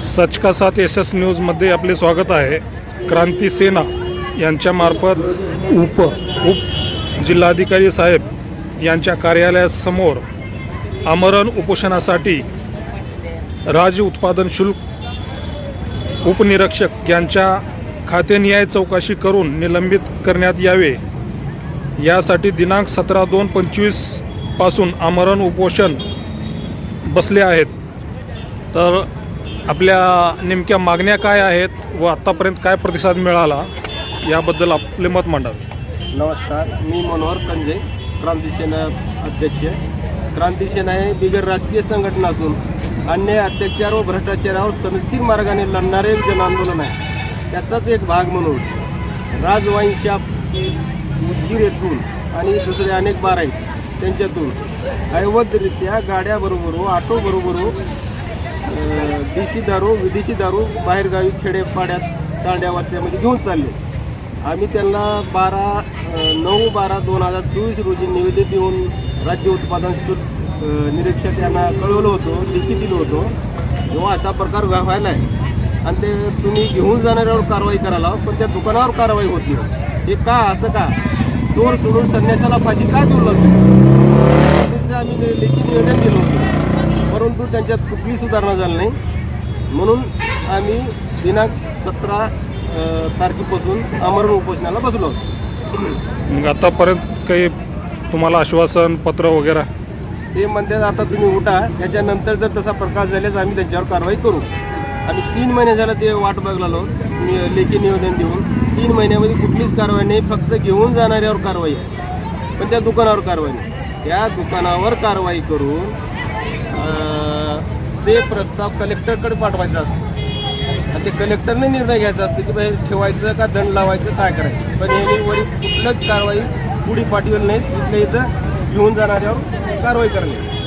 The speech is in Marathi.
सच का साथ एस एस न्यूजमध्ये आपले स्वागत आहे. क्रांती सेना यांच्यामार्फत उप उप जिल्हाधिकारी साहेब यांच्या कार्यालयासमोर आमरण उपोषणासाठी राज्य उत्पादन शुल्क उपनिरीक्षक यांच्या खातेनिहाय चौकशी करून निलंबित करण्यात यावे. यासाठी दिनांक सतरा दोन पंचवीसपासून आमरण उपोषण बसले आहेत. तर आपल्या नेमक्या मागण्या काय आहेत व आत्तापर्यंत काय प्रतिसाद मिळाला याबद्दल आपले मत मांडावे. नमस्कार मी मनोहर कंजे क्रांती सेना अध्यक्ष. क्रांती सेना हे बिगर राजकीय संघटना असून अन्याय अत्याचार व भ्रष्टाचारावर सनदशीर मार्गाने लढणारे जनआंदोलन आंदोलन आहे. त्याचाच एक भाग म्हणून राजवाईंशाप उदगीर येथून आणि दुसरे अनेक बार आहेत त्यांच्यातून. ऐवधरित्या गाड्याबरोबर व ऑटोबरोबर देशी दारू विदेशी दारू बाहेरगावी खेडेपाड्यात तांड्या वाचल्यामध्ये घेऊन चालले. आम्ही त्यांना बारा नऊ बारा दोन हजार चोवीस रोजी निवेदन देऊन राज्य उत्पादन शुल्क निरीक्षक यांना कळवलं होतं लिखित दिलं होतं. जेव्हा असा प्रकार व्हायला आहे. आणि ते तुम्ही घेऊन जाणाऱ्यावर कारवाई करायला पण त्या दुकानावर कारवाई होती हे का असं का? चोर सोडून संन्यासाला फाशी का देऊ लागतो आम्ही लेखी निवेदन दिलं होतं. परंतु त्यांच्यात कुठली सुधारणा झाली नाही. म्हणून आम्ही दिनांक सतरा तारखेपासून आमरण उपोषणाला बसलो आहोत. मग आतापर्यंत काही तुम्हाला आश्वासन पत्र वगैरे? ते म्हणतात आता तुम्ही उठा त्याच्यानंतर जर तसा प्रकार झाल्यास आम्ही त्यांच्यावर कारवाई करू. आणि तीन महिने झालं ते वाट बघलो मी लेखी निवेदन देऊन. तीन महिन्यामध्ये कुठलीच कारवाई नाही फक्त घेऊन जाणाऱ्यावर कारवाई आहे. पण त्या दुकानावर कारवाई नाही. त्या दुकानावर कारवाई करून ते प्रस्ताव कलेक्टरकडे पाठवायचा असतो. आणि ते कलेक्टरने निर्णय घ्यायचा असतो की बाहेर ठेवायचं का दंड लावायचं काय करायचं? पण यांनी वरी कुठलंच कारवाई पुढे पाठवली नाही इथल्या इथं घेऊन जाणाऱ्यावर कारवाई करणे